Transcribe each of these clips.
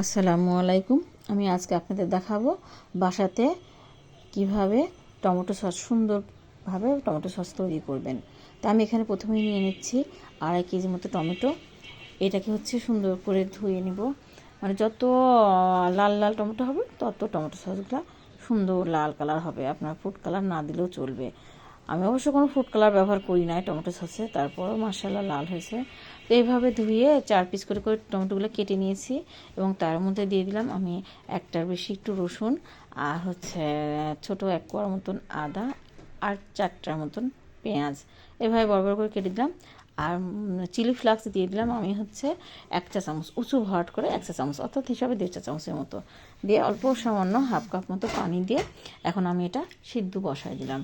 আসসালামু আলাইকুম। আমি আজকে আপনাদের দেখাবো বাসাতে কীভাবে টমেটো সস সুন্দরভাবে টমেটো সস তৈরি করবেন। তা আমি এখানে প্রথমেই নিয়ে নিচ্ছি আড়াই কেজি মতো টমেটো। এটাকে হচ্ছে সুন্দর করে ধুয়ে নিব। মানে যত লাল লাল টমেটো হবে, তত টমেটো সসগুলো সুন্দর লাল কালার হবে। আপনার ফুড কালার না দিলেও চলবে। আমি অবশ্য কোনো ফুড কালার ব্যবহার করি নাই টমেটো সসে। তারপরও মাসাল্লাহ লাল হয়েছে। তো এইভাবে ধুয়ে চার পিস করে করে টমেটোগুলো কেটে নিয়েছি এবং তার মধ্যে দিয়ে দিলাম আমি একটার বেশি একটু রসুন আর হচ্ছে ছোট এক কোয়ার মতন আদা আর চারটার মতন পেঁয়াজ। এভাবে বড় বড় করে কেটে দিলাম আর চিলি ফ্লাক্স দিয়ে দিলাম আমি হচ্ছে এক চা চামচ, উঁচু ভরাট করে এক চা চামচ, অর্থাৎ হিসাবে দেড় চা চামচের মতো। দিয়ে অল্প সামান্য হাফ কাপ মতো পানি দিয়ে এখন আমি এটা সিদ্ধ বসাই দিলাম।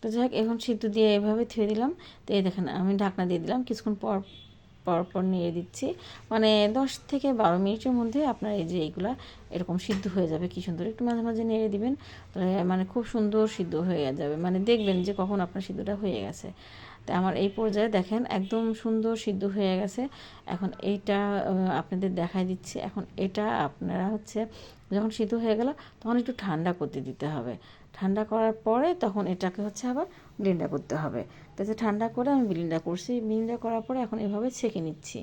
তো যাই হোক, এখন সিদ্ধ দিয়ে এভাবে থুয়ে দিলাম। তো এই দেখেন, আমি ঢাকনা দিয়ে দিলাম। কিছুক্ষণ পর পর পর নিয়ে দিচ্ছি। মানে দশ থেকে বারো মিনিটের মধ্যে আপনার এই যে এইগুলা এরকম সিদ্ধ হয়ে যাবে। কি সুন্দর একটু মাঝে মাঝে নেড়ে দিবেন, তাহলে মানে খুব সুন্দর সিদ্ধ হয়ে যাবে। মানে দেখবেন যে কখন আপনার সিদ্ধটা হয়ে গেছে। তা আমার এই পর্যায়ে দেখেন একদম সুন্দর সিদ্ধ হয়ে গেছে। এখন এইটা আপনাদের দেখাই দিচ্ছি। এখন এটা আপনারা হচ্ছে যখন সিদ্ধ হয়ে গেল, তখন একটু ঠান্ডা করতে দিতে হবে। ঠান্ডা করার পরে তখন এটাকে হচ্ছে আবার ব্লেন্ডার করতে হবে। তাতে ঠান্ডা করে আমি ব্লেন্ডার করছি ব্লেন্ডার করার পরে এখন এভাবে ছেঁকে নিচ্ছি।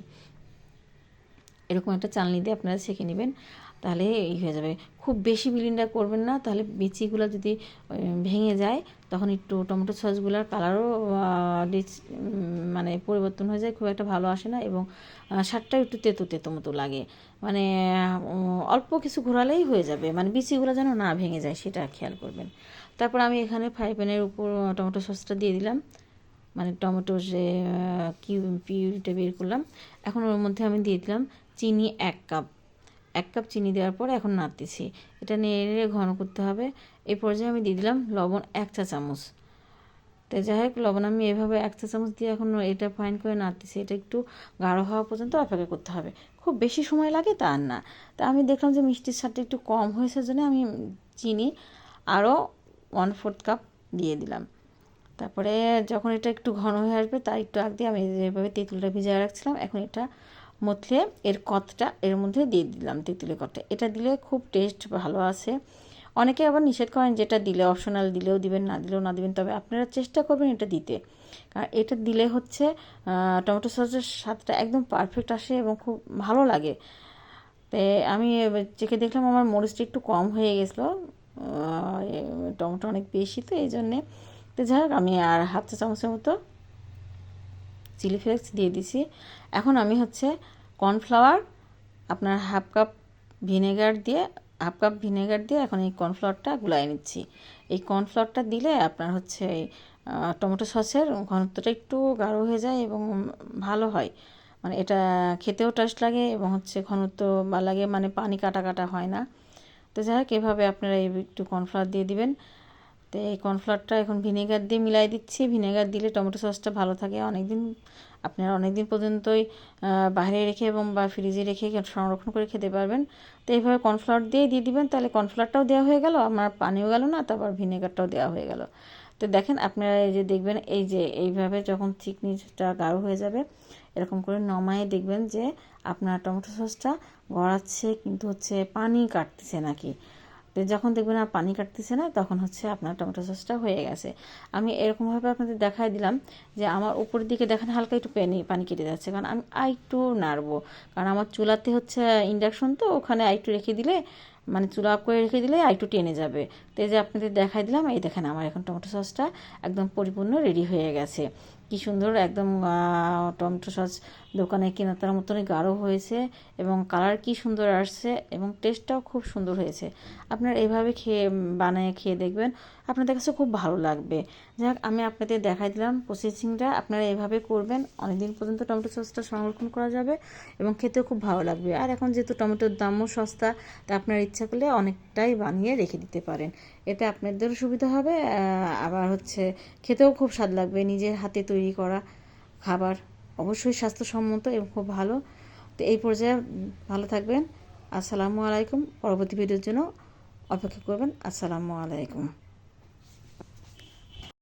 এরকম একটা চালনি দিয়ে আপনারা ছেঁকে নেবেন। তাহলে এই হয়ে যাবে। খুব বেশি বিলিন্ডার করবেন না, তাহলে বিচিগুলো যদি ভেঙে যায়, তখন একটু টমেটো সসগুলোর কালারও মানে পরিবর্তন হয়ে যায়, খুব একটা ভালো আসে না এবং স্বাদটাও একটু তেতো তেতো মতো লাগে। মানে অল্প কিছু ঘোরালেই হয়ে যাবে। মানে বিচিগুলো যেন না ভেঙে যায়, সেটা খেয়াল করবেন। তারপর আমি এখানে ফ্রাই প্যানের উপর টমেটো সসটা দিয়ে দিলাম। মানে টমেটোর যে কিউ পিউরিটা বের করলাম। এখন ওর মধ্যে আমি দিয়ে দিলাম চিনি এক কাপ এক কাপ চিনি দেওয়ার পর এখন নাড়তেছি। এটা নেড়ে ঘন করতে হবে। এই পর্যায়ে আমি দিয়ে দিলাম লবণ এক চা চামচ। তো যাই হোক, লবণ আমি এভাবে এক চা চামচ দিয়ে এখন এটা ফাইন করে নাড়তেছি। এটা একটু গাঢ় হওয়া পর্যন্ত অপেক্ষা করতে হবে। খুব বেশি সময় লাগে তা না। তা আমি দেখলাম যে মিষ্টির স্বাদটা একটু কম হয়েছে জন্য আমি চিনি আরও ওয়ান ফোর্থ কাপ দিয়ে দিলাম। তারপরে যখন এটা একটু ঘন হয়ে আসবে, তার একটু আগ দিয়ে আমি যেভাবে তেঁতুলটা ভিজিয়ে রাখছিলাম, এখন এটা মতলে এর কতটা, এর মধ্যে দিয়ে দিলাম তেঁতুলের কতটা। এটা দিলে খুব টেস্ট ভালো আছে। অনেকে আবার নিষেধ করেন যেটা দিলে অপশনাল দিলেও দিবেন, না দিলেও না দিবেন। তবে আপনারা চেষ্টা করবেন এটা দিতে। কারণ এটা দিলে হচ্ছে টমেটো সসের স্বাদটা একদম পারফেক্ট আসে এবং খুব ভালো লাগে। তো আমি চেখে দেখলাম আমার মরিচটা একটু কম হয়ে গেছিল। টমেটো অনেক বেশি তো, এই জন্যে। তো যাই হোক, আমি আর হাফ চা চামচের মতো চিলি ফ্লেক্স দিয়ে দিছি। এখন আমি হচ্ছে কর্নফ্লাওয়ার, আপনার হাফ কাপ ভিনেগার দিয়ে, হাফ কাপ ভিনেগার দিয়ে এখন এই কর্নফ্লাওয়ারটা গুলাই নিচ্ছি। এই কর্নফ্লাওয়ারটা দিলে আপনার হচ্ছে টমেটো সসের ঘনত্বটা একটু গাঢ় হয়ে যায় এবং ভালো হয়। মানে এটা খেতেও টেস্ট লাগে এবং হচ্ছে ঘনত্ব বা লাগে মানে পানি কাটা কাটা হয় না। তো যাই হোক, এভাবে আপনারা একটু কর্নফ্লাওয়ার দিয়ে দিবেন। তো এই কর্নফ্লাওয়ারটা এখন ভিনেগার দিয়ে মিলাই দিচ্ছি। ভিনেগার দিলে টমেটো সসটা ভালো থাকে। অনেক দিন আপনারা অনেক দিন পর্যন্তই বাইরে রেখে এবং বা ফ্রিজে রেখে সংরক্ষণ করে খেতে পারবেন। তো এইভাবে কর্নফ্লাওয়ার দিয়ে দিয়ে দিবেন, তাহলে কর্নফ্লাওয়ারটাও দেওয়া হয়ে গেল, আমার পানিও গেল না, তারপর ভিনেগারটাও দেওয়া হয়ে গেল। তো দেখেন আপনারা এই যে দেখবেন, এই যে এইভাবে যখন চিকনিটা গাঢ় হয়ে যাবে, এরকম করে নমায়ে দেখবেন যে আপনার টমেটো সসটা গড়াচ্ছে, কিন্তু হচ্ছে পানি কাটতেছে নাকি। যখন দেখবেন আর পানি কাটতেছে না, তখন হচ্ছে আপনার টমেটো সসটা হয়ে গেছে। আমি এরকমভাবে আপনাদের দেখাই দিলাম যে আমার উপরের দিকে দেখেন হালকা একটু পানি পানি কেটে যাচ্ছে। কারণ আমি আর একটু নাড়বো। কারণ আমার চুলাতে হচ্ছে ইন্ডাকশন তো, ওখানে আরেকটু রেখে দিলে মানে চুলা আপ করে রেখে দিলে আরেকটু টেনে যাবে। তো এই যে আপনাদের দেখাই দিলাম, এই দেখেন আমার এখন টমেটো সসটা একদম পরিপূর্ণ রেডি হয়ে গেছে। কি সুন্দর একদম টমেটো সস দোকানে কেনাতার মতনই গাঢ় হয়েছে এবং কালার কি সুন্দর আসছে এবং টেস্টটাও খুব সুন্দর হয়েছে। আপনারা এইভাবে খেয়ে, বানিয়ে খেয়ে দেখবেন, আপনাদের কাছে খুব ভালো লাগবে। যাক, আমি আপনাদের দেখাই দিলাম প্রসেসিংটা আপনারা এভাবে করবেন, অনেকদিন পর্যন্ত টমেটো সসটা সংরক্ষণ করা যাবে এবং খেতেও খুব ভালো লাগবে। আর এখন যেহেতু টমেটোর দামও সস্তা, তা আপনার ইচ্ছা করলে অনেকটাই বানিয়ে রেখে দিতে পারেন। এতে আপনাদেরও সুবিধা হবে আবার হচ্ছে খেতেও খুব স্বাদ লাগবে, নিজের হাতে তৈরি করা খাবার অবশ্যই স্বাস্থ্যসম্মত এবং খুব ভালো। তো এই পর্যায়ে ভালো থাকবেন। আসসালামু আলাইকুম। পরবর্তী ভিডিওর জন্য অপেক্ষা করবেন। আসসালামু আলাইকুম।